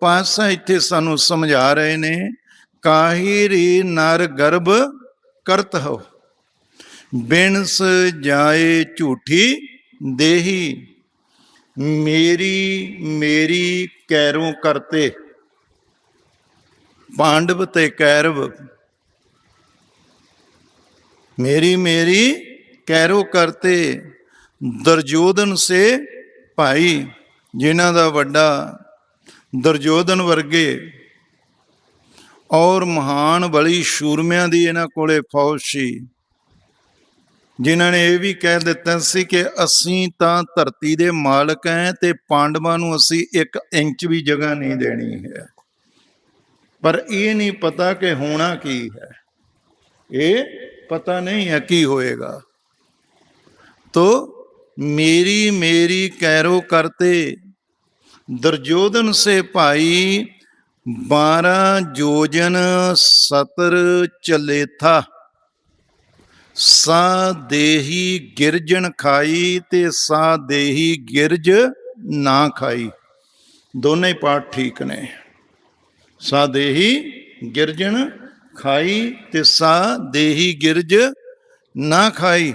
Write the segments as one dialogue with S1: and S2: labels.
S1: ਪਾਤਸ਼ਾਹ ਇੱਥੇ ਸਾਨੂੰ ਸਮਝਾ ਰਹੇ ਨੇ, ਕਾਹਿਰੀ ਨਰ ਗਰਭ ਕਰਤ ਹੋ। ਬਿਨਸ ਜਾਏ ਝੂਠੀ ਦੇਹੀ। ਮੇਰੀ ਮੇਰੀ ਕੈਰੋਂ ਕਰਤੇ। ਪਾਂਡਵ ਤੇ ਕੈਰਵ। ਮੇਰੀ ਮੇਰੀ ਕੈਰੋ ਕਰਤੇ। ਦਰਜੋਦਨ ਸੇ ਭਾਈ, ਜਿਨ੍ਹਾਂ ਦਾ ਵੱਡਾ ਦਰਜੋਦਨ ਵਰਗੇ ਔਰ ਮਹਾਨ ਬਲੀ ਸ਼ੂਰਮਿਆਂ ਦੀ ਇਹਨਾਂ ਕੋਲੇ ਫੌਜ ਸੀ। ਜਿਨ੍ਹਾਂ ਨੇ ਇਹ ਵੀ ਕਹਿ ਦਿੱਤਾ ਸੀ ਕਿ ਅਸੀਂ ਤਾਂ ਧਰਤੀ ਦੇ ਮਾਲਕ ਹਾਂ ਤੇ ਪਾਂਡਵਾਂ ਨੂੰ ਅਸੀਂ 1 ਇੰਚ ਵੀ ਜਗ੍ਹਾ ਨਹੀਂ ਦੇਣੀ ਹੈ। ਪਰ ਇਹ ਨਹੀਂ ਪਤਾ ਕਿ ਹੋਣਾ ਕੀ ਹੈ। ਇਹ ਪਤਾ ਨਹੀਂ ਹੈ ਕੀ ਹੋਏਗਾ। ਤੋ ਮੇਰੀ ਮੇਰੀ ਕੈਰੋ ਕਰਤੇ ਦਰਜੋਦਨ ਸੇ ਭਾਈ 12 ਜੋਜਨ ਸਤਰ ਚਲੇ ਥਾ। ਸਾ ਦੇਹੀ ਗਿਰਜਣ ਖਾਈ ਤੇ ਸਾ ਦੇਹੀ ਗਿਰਜ ਨਾ ਖਾਈ। ਦੋਨੇ ਪਾਠ ਠੀਕ ਨੇ। ਸਾ ਦੇਹੀ ਗਿਰਜਣ ਖਾਈ ਤੇ ਸਾ ਦੇਹੀ ਗਿਰਜ ਨਾ ਖਾਈ।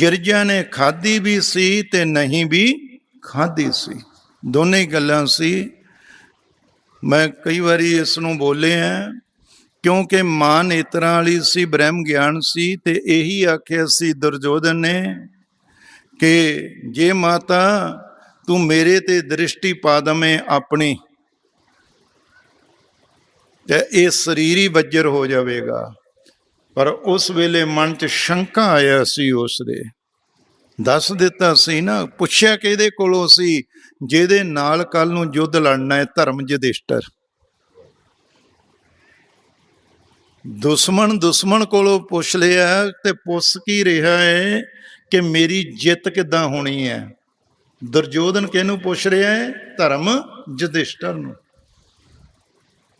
S1: ਗਿਰਜਾ ਨੇ ਖਾਦੀ ਵੀ ਸੀ ਤੇ ਨਹੀਂ ਵੀ ਖਾਦੀ ਸੀ। ਦੋਨੇ ਹੀ ਗੱਲਾਂ ਸੀ। ਮੈਂ ਕਈ ਵਾਰੀ ਇਸ ਨੂੰ ਬੋਲੇ ਬੋਲਿਆ ਕਿਉਂਕਿ ਮਾਂ ਨੇਤਰਾਂ ਵਾਲੀ ਸੀ, ਬ੍ਰਹਮ ਗਿਆਨ ਸੀ ਤੇ ਇਹੀ ਆਖਿਆ ਸੀ ਦੁਰਜੋਧਨ ਨੇ ਕਿ ਜੇ ਮਾਤਾ, ਤੂੰ ਮੇਰੇ ਤੇ ਦ੍ਰਿਸ਼ਟੀ ਪਾ ਦਵੇਂ ਆਪਣੀ, ਤੇ ਇਹ ਹੀ ਬੱਜਰ ਹੋ ਜਾਵੇਗਾ। ਪਰ ਉਸ ਵੇਲੇ ਮਨ 'ਚ ਸ਼ੰਕਾ ਆਇਆ ਸੀ ਉਸ ਦੇ। ਦੱਸ ਦਿੱਤਾ ਸੀ ਨਾ, ਪੁੱਛਿਆ ਕਿਹਦੇ ਕੋਲੋਂ ਸੀ? ਜਿਹਦੇ ਨਾਲ ਕੱਲ ਨੂੰ ਯੁੱਧ ਲੜਨਾ ਹੈ, ਧਰਮ ਯੁਧਿਸ਼ਟਰ। ਦੁਸ਼ਮਣ ਦੁਸ਼ਮਣ ਕੋਲੋਂ ਪੁੱਛ ਲਿਆ, ਤੇ ਪੁੱਛ ਕੀ ਰਿਹਾ ਹੈ ਕਿ ਮੇਰੀ ਜਿੱਤ ਕਿੱਦਾਂ ਹੋਣੀ ਹੈ? ਦੁਰਯੋਧਨ ਕਿਹਨੂੰ ਪੁੱਛ ਰਿਹਾ ਹੈ ਧਰਮ ਯੁਧਿਸ਼ਟਰ ਨੂੰ।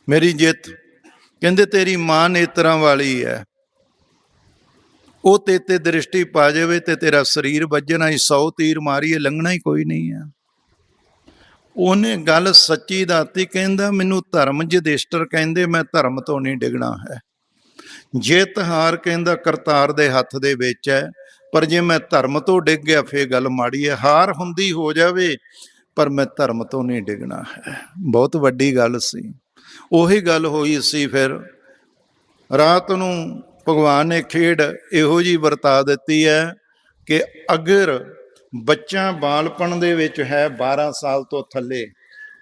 S1: ਮੇਰੀ ਜਿੱਤ? ਕਹਿੰਦੇ ਤੇਰੀ ਮਾਂ ਨੇਤਰਾਂ ਵਾਲੀ ਹੈ। ਉਹ ਤੇ ਤੇ ਦ੍ਰਿਸ਼ਟੀ ਪਾ ਜਾਵੇ ਤੇ ਤੇਰਾ ਸਰੀਰ ਵੱਜਣਾ ਹੀ 100 ਤੀਰ ਮਾਰੀਏ, ਲੰਘਣਾ ਹੀ ਕੋਈ ਨਹੀਂ ਹੈ ਉਹਨੇ ਗੱਲ ਸੱਚੀ ਦਾਤੀ ਕਹਿੰਦਾ ਮੈਨੂੰ ਧਰਮ ਜਦੇਸ਼ਟਰ ਕਹਿੰਦੇ, ਮੈਂ ਧਰਮ ਤੋਂ ਨਹੀਂ ਡਿਗਣਾ ਹੈ। ਜਿੱਤ ਹਾਰ ਕਹਿੰਦਾ ਕਰਤਾਰ ਦੇ ਹੱਥ ਦੇ ਵਿੱਚ ਹੈ, ਪਰ ਜੇ ਮੈਂ ਧਰਮ ਤੋਂ ਡਿੱਗ ਗਿਆ, ਫੇਰ ਗੱਲ ਮਾੜੀ ਹੈ। ਹਾਰ ਹੁੰਦੀ ਹੋ ਜਾਵੇ, ਪਰ ਮੈਂ ਧਰਮ ਤੋਂ ਨਹੀਂ ਡਿੱਗਣਾ ਹੈ। ਬਹੁਤ ਵੱਡੀ ਗੱਲ ਸੀ। ਉਹੀ ਗੱਲ ਹੋਈ ਸੀ ਫਿਰ। ਰਾਤ ਨੂੰ ਭਗਵਾਨ ਨੇ ਖੇਡ ਇਹੋ ਜੀ ਵਰਤਾ ਦਿੱਤੀ ਹੈ ਕਿ ਅਗਰ ਬੱਚਾ ਬਾਲਪਣ ਦੇ ਵਿੱਚ ਹੈ 12 ਸਾਲ ਤੋਂ ਥੱਲੇ,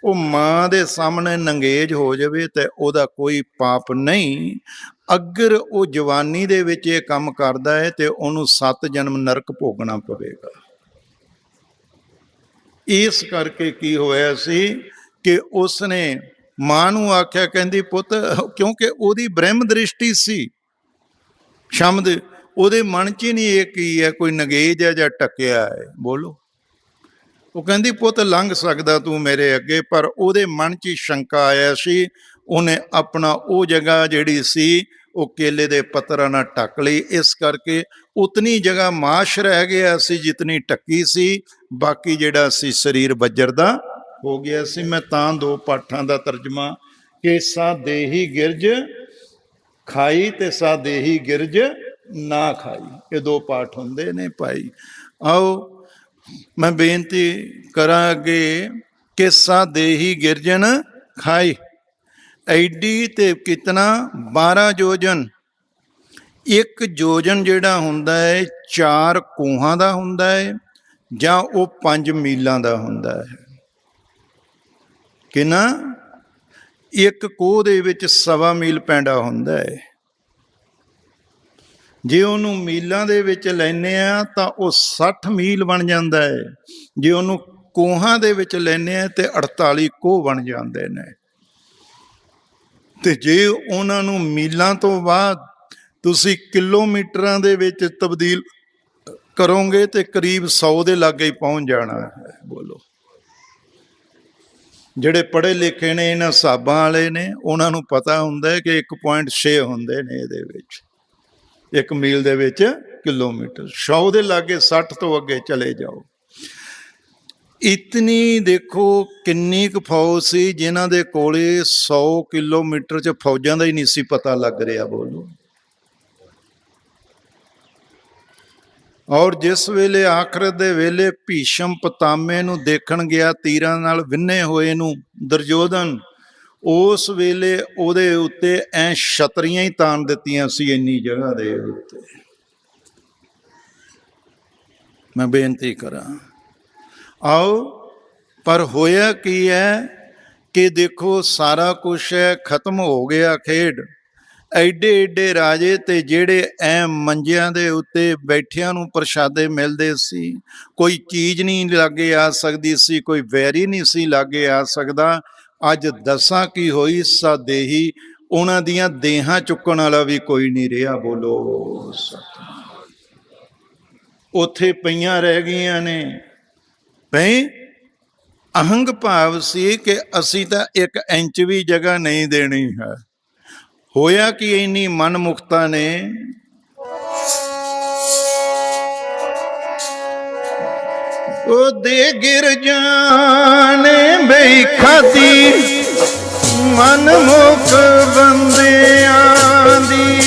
S1: ਉਹ ਮਾਂ ਦੇ ਸਾਹਮਣੇ ਨੰਗੇਜ ਹੋ ਜਾਵੇ ਤੇ ਉਹਦਾ ਕੋਈ ਪਾਪ ਨਹੀਂ। ਅਗਰ ਉਹ ਜਵਾਨੀ ਦੇ ਵਿੱਚ ਇਹ ਕੰਮ ਕਰਦਾ ਹੈ ਤੇ ਉਹਨੂੰ ਸੱਤ ਜਨਮ ਨਰਕ ਭੋਗਣਾ ਪਵੇਗਾ। ਇਸ ਕਰਕੇ ਕੀ ਹੋਇਆ ਸੀ ਕਿ ਉਸਨੇ ਮਾਂ ਨੂੰ ਆਖਿਆ, ਕਹਿੰਦੀ ਪੁੱਤ, ਕਿਉਂਕਿ ਉਹਦੀ ਬ੍ਰਹਮ ਦ੍ਰਿਸ਼ਟੀ ਸੀ ਸ਼ਬਦ ਉਹਦੇ ਮਨ 'ਚ ਹੀ ਨਹੀਂ ਇਹ ਕੀ ਹੈ, ਕੋਈ ਨਗੇਜ ਹੈ ਜਾਂ ਟਕਿਆ ਹੈ? ਬੋਲੋ। ਉਹ ਕਹਿੰਦੀ, ਪੁੱਤ, ਲੰਘ ਸਕਦਾ ਤੂੰ ਮੇਰੇ ਅੱਗੇ, ਪਰ ਉਹਦੇ ਮਨ 'ਚ ਹੀ ਸ਼ੰਕਾ ਆਇਆ ਸੀ। ਉਹਨੇ ਆਪਣਾ ਉਹ ਜਗ੍ਹਾ ਜਿਹੜੀ ਸੀ, ਉਹ ਕੇਲੇ ਦੇ ਪੱਤਰਾਂ ਨਾਲ ਢੱਕ ਲਈ। ਇਸ ਕਰਕੇ ਉਤਨੀ ਜਗ੍ਹਾ ਮਾਸ਼ ਰਹਿ ਗਿਆ ਸੀ, ਜਿਤਨੀ ਟੱਕੀ ਸੀ। ਬਾਕੀ ਜਿਹੜਾ ਸੀ, ਸਰੀਰ ਬੱਜਰ ਦਾ ਹੋ ਗਿਆ ਸੀ। ਮੈਂ ਤਾਂ ਦੋ ਪਾਠਾਂ ਦਾ ਤਰਜਮਾ ਕਿ ਸਾ ਦੇਹੀ ਗਿਰਜ ਖਾਈ ਤੇ ਸਾ ਦੇਹੀ ਗਿਰਜ ਨਾ ਖਾਈ। ਇਹ ਦੋ ਪਾਠ ਹੁੰਦੇ ਨੇ ਭਾਈ। ਆਓ, ਮੈਂ ਬੇਨਤੀ ਕਰਾਂ ਅੱਗੇ ਕਿ ਸਾ ਗਿਰਜਨ ਖਾਈ। ਐਡੀ ਤੇ ਕਿਤਨਾ 12 ਜੋਜਨ। ਇੱਕ ਜੋਜਨ ਜਿਹੜਾ ਹੁੰਦਾ ਹੈ, ਚਾਰ ਕੋਹਾਂ ਦਾ ਹੁੰਦਾ ਹੈ, ਜਾਂ ਉਹ 5 ਮੀਲਾਂ ਦਾ ਹੁੰਦਾ ਹੈ। ਕਿਨਾ? ਇੱਕ ਕੋਹ ਦੇ ਵਿੱਚ ਸਵਾ ਮੀਲ ਪੈਂਡਾ ਹੁੰਦਾ ਹੈ ਜੇ ਉਹਨੂੰ ਮੀਲਾਂ ਦੇ ਵਿੱਚ ਲੈਨੇ ਆ, ਤਾਂ ਉਹ 60 ਮੀਲ ਬਣ ਜਾਂਦਾ ਹੈ ਜੇ ਉਹਨੂੰ ਕੋਹਾਂ ਦੇ ਵਿੱਚ ਲੈਨੇ ਆ, ਤੇ 48 ਕੋਹ ਬਣ ਜਾਂਦੇ ਨੇ। ਤੇ ਜੇ ਉਹਨਾਂ ਨੂੰ ਮੀਲਾਂ ਤੋਂ ਬਾਅਦ ਤੁਸੀਂ ਕਿਲੋਮੀਟਰਾਂ ਦੇ ਵਿੱਚ ਤਬਦੀਲ ਕਰੋਗੇ, ਤੇ ਕਰੀਬ 100 ਦੇ ਲਾਗੇ ਹੀ ਪਹੁੰਚ ਜਾਣਾ ਹੈ। ਬੋਲੋ। ਜਿਹੜੇ ਪੜ੍ਹੇ ਲਿਖੇ ਨੇ, ਇਹਨਾਂ ਹਿਸਾਬਾਂ ਵਾਲੇ ਨੇ, ਉਹਨਾਂ ਨੂੰ ਪਤਾ ਹੁੰਦਾ ਹੈ ਕਿ 1.6 ਹੁੰਦੇ ਨੇ ਇਹਦੇ ਵਿੱਚ। ਇੱਕ ਮੀਲ ਦੇ ਵਿੱਚ ਕਿਲੋਮੀਟਰ। 100 ਦੇ ਲਾਗੇ 60 ਤੋਂ ਅੱਗੇ ਚਲੇ ਜਾਓ। ਇਤਨੀ ਦੇਖੋ ਕਿੰਨੀ ਕੁ ਫੌਜ ਸੀ, ਜਿਨ੍ਹਾਂ ਦੇ ਕੋਲੇ 100 ਕਿਲੋਮੀਟਰ ਚ ਫੌਜਾਂ ਦਾ ਹੀ ਨਹੀਂ ਸੀ ਪਤਾ ਲੱਗ ਰਿਹਾ ਬੋਲੋ। ਔਰ ਜਿਸ ਵੇਲੇ ਆਖਰਤ ਦੇ ਵੇਲੇ ਭੀਸ਼ਮ ਪਤਾਮੇ ਨੂੰ ਦੇਖਣ ਗਿਆ, ਤੀਰਾਂ ਨਾਲ ਵਿੰਨੇ ਹੋਏ ਨੂੰ ਦਰਜੋਧਨ ਉਸ ਵੇਲੇ ਉਹਦੇ ਉੱਤੇ ਐ ਛਤਰੀਆਂ ਹੀ ਤਾਣ ਦਿੱਤੀਆਂ ਸੀ ਇੰਨੀ ਜਗ੍ਹਾ ਦੇ ਉੱਤੇ। ਮੈਂ ਬੇਨਤੀ ਕਰਾਂ, ਆਓ, ਪਰ ਹੋਇਆ ਕੀ ਹੈ ਕਿ ਦੇਖੋ ਸਾਰਾ ਕੁਝ ਹੈ, ਖਤਮ ਹੋ ਗਿਆ ਖੇਡ। ਐਡੇ ਐਡੇ ਰਾਜੇ ਤੇ ਜਿਹੜੇ ਐ ਮੰਜਿਆਂ ਦੇ ਉੱਤੇ ਬੈਠਿਆਂ ਨੂੰ ਪ੍ਰਸ਼ਾਦੇ ਮਿਲਦੇ ਸੀ, ਕੋਈ ਚੀਜ਼ ਨਹੀਂ ਲਾਗੇ ਆ ਸਕਦੀ ਸੀ, ਕੋਈ ਵੈਰੀ ਨਹੀਂ ਸੀ ਲਾਗੇ ਆ ਸਕਦਾ। ਅੱਜ ਦਸਾਂ ਕੀ ਹੋਈ, ਸਾਦੇਹੀ ਉਹਨਾਂ ਦੀਆਂ ਦੇਹਾਂ ਚੁੱਕਣ ਵਾਲਾ ਵੀ ਕੋਈ ਨਹੀਂ ਰਿਹਾ, ਬੋਲੋ ਸਤਿਨਾਮ ਉੱਥੇ ਪਈਆਂ ਰਹਿ ਗਈਆਂ ਨੇ। ਭਈ, ਅਹੰਗ ਭਾਵ ਸੀ ਕਿ ਅਸੀਂ ਤਾਂ ਇੱਕ ਇੰਚ ਵੀ ਜਗ੍ਹਾ ਨਹੀਂ ਦੇਣੀ ਹੈ। ਹੋਇਆ ਕਿ ਇੰਨੀ ਮਨਮੁਖਤਾ ਨੇ? ਉਹ ਦੇ ਗਿਰ ਜਾਣੇ ਬਈ ਖਾਦੀ ਮਨਮੁਖ ਬੰਦਿਆਂ ਦੀ।